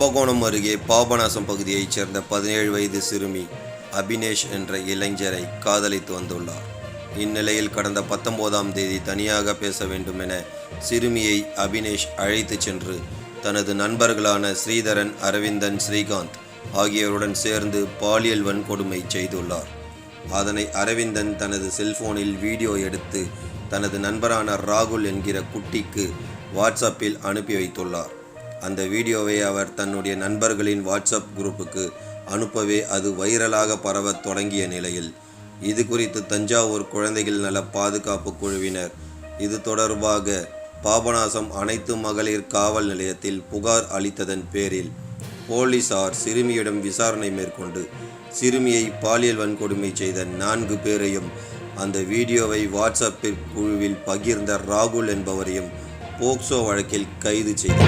கும்பகோணம் அருகே பாபநாசம் பகுதியைச் சேர்ந்த பதினேழு வயது சிறுமி அபினேஷ் என்ற இளைஞரை காதலித்து வந்துள்ளார். இந்நிலையில் கடந்த பத்தொன்பதாம் தேதி தனியாக பேச வேண்டும் என சிறுமியை அபினேஷ் அழைத்துச் சென்று தனது நண்பர்களான ஸ்ரீதரன் அரவிந்தன் ஸ்ரீகாந்த் ஆகியோருடன் சேர்ந்து பாலியல் வன்கொடுமை செய்துள்ளார். அதனை அரவிந்தன் தனது செல்போனில் வீடியோ எடுத்து தனது நண்பரான ராகுல் என்கிற குட்டிக்கு வாட்ஸ்அப்பில் அனுப்பி வைத்துள்ளார். அந்த வீடியோவை அவர் தன்னுடைய நண்பர்களின் வாட்ஸ்அப் குரூப்புக்கு அனுப்பவே அது வைரலாக பரவத் தொடங்கிய நிலையில் இது குறித்து தஞ்சாவூர் குழந்தைகள் நல பாதுகாப்பு குழுவினர் இது தொடர்பாக பாபநாசம் அனைத்து மகளிர் காவல் நிலையத்தில் புகார் அளித்ததன் பேரில் போலீசார் சிறுமியிடம் விசாரணை மேற்கொண்டு சிறுமியை பாலியல் வன்கொடுமை செய்த நான்கு பேரையும் அந்த வீடியோவை வாட்ஸ்அப்பில் குழுவில் பகிர்ந்த ராகுல் என்பவரையும் പോക്സോ വഴക്കിൽ കൈത് ചെയ്തു.